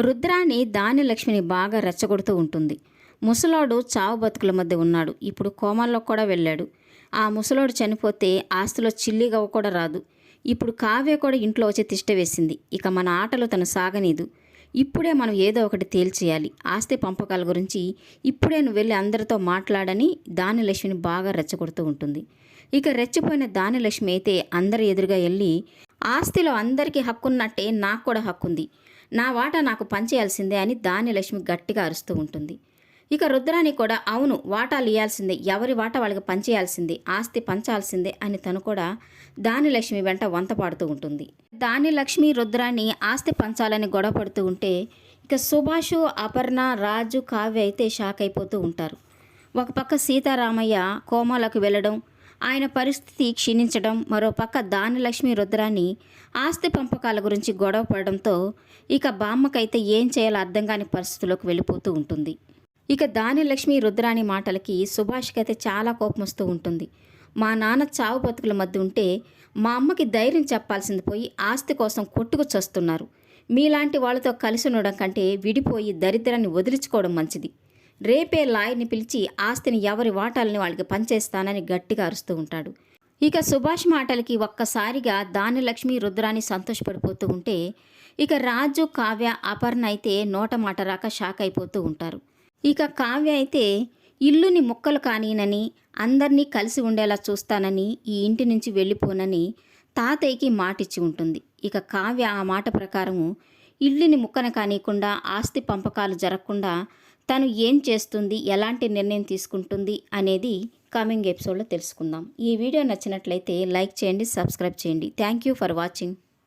రుద్రాణి దానిలక్ష్మిని బాగా రెచ్చగొడుతూ ఉంటుంది. ముసలోడు చావు బతుకుల మధ్య ఉన్నాడు. ఇప్పుడు కోమాల్లో కూడా వెళ్ళాడు. ఆ ముసలోడు చనిపోతే ఆస్తిలో చిల్లిగవ కూడా రాదు. ఇప్పుడు కావ్య కూడా ఇంట్లో వచ్చి తిష్ట వేసింది. ఇక మన ఆటలు తను సాగనీదు. ఇప్పుడే మనం ఏదో ఒకటి తేల్చేయాలి. ఆస్తి పంపకాల గురించి ఇప్పుడే నువ్వు వెళ్ళి అందరితో మాట్లాడని దాని లక్ష్మిని బాగా రెచ్చగొడుతూ ఉంటుంది. ఇక రెచ్చిపోయిన దాని లక్ష్మి అయితే అందరి ఎదురుగా వెళ్ళి ఆస్తిలో అందరికీ హక్కున్నట్టే నాకు కూడా హక్కుంది. నా వాటా నాకు పంచేయాల్సిందే అని దాని లక్ష్మి గట్టిగా అరుస్తూ ఉంటుంది. ఇక రుద్రాని కూడా అవును వాటాలు ఇవ్వాల్సిందే ఎవరి వాటా వాళ్ళకి పంచేయాల్సిందే ఆస్తి పంచాల్సిందే అని తను కూడా దాని లక్ష్మి వెంట వంత పాడుతూ ఉంటుంది. దాని లక్ష్మి ఆస్తి పంచాలని గొడవ పడుతూ ఉంటే ఇక సుభాషు అపర్ణ రాజు కావ్య అయితే షాక్ అయిపోతూ ఉంటారు. ఒక పక్క సీతారామయ్య కోమాలకు వెళ్ళడం ఆయన పరిస్థితి క్షీణించడం మరో పక్క దానిలక్ష్మి రుద్రాని ఆస్తి పంపకాల గురించి గొడవ పడడంతో ఇక బామ్మకైతే ఏం చేయాలో అర్థం కాని పరిస్థితుల్లోకి వెళ్ళిపోతూ ఉంటుంది. ఇక దానిలక్ష్మి రుద్రాని మాటలకి సుభాష్కి అయితే చాలా కోపం వస్తూ ఉంటుంది. మా నాన్న చావు బతుకుల మధ్య ఉంటే మా అమ్మకి ధైర్యం చెప్పాల్సింది పోయి ఆస్తి కోసం కొట్టుకుచొస్తున్నారు మీలాంటి వాళ్ళతో కలిసి ఉండడం కంటే విడిపోయి దరిద్రాన్ని వదిలించుకోవడం మంచిది. రేపే లాయర్ని పిలిచి ఆస్తిని ఎవరి వాటాలని వాళ్ళకి పంచేస్తానని గట్టిగా అరుస్తూ ఉంటాడు. ఇక సుభాష్ మాటలకి ఒక్కసారిగా దానిలక్ష్మి రుద్రాని సంతోషపడిపోతూ ఉంటే ఇక రాజు కావ్య అపర్ణ అయితే నోట మాట రాక షాక్ అయిపోతూ ఉంటారు. ఇక కావ్య అయితే ఇల్లుని ముక్కలు కానీనని అందరినీ కలిసి ఉండేలా చూస్తానని ఈ ఇంటి నుంచి వెళ్ళిపోనని తాతయ్యకి మాటిచ్చి ఉంటుంది. ఇక కావ్య ఆ మాట ప్రకారము ఇల్లుని ముక్కన కానీయకుండా ఆస్తి పంపకాలు జరగకుండా తను ఏం చేస్తుంది ఎలాంటి నిర్ణయం తీసుకుంటుంది అనేది కమింగ్ ఎపిసోడ్లో తెలుసుకుందాం. ఈ వీడియో నచ్చినట్లయితే లైక్ చేయండి సబ్స్క్రైబ్ చేయండి. Thank you for watching.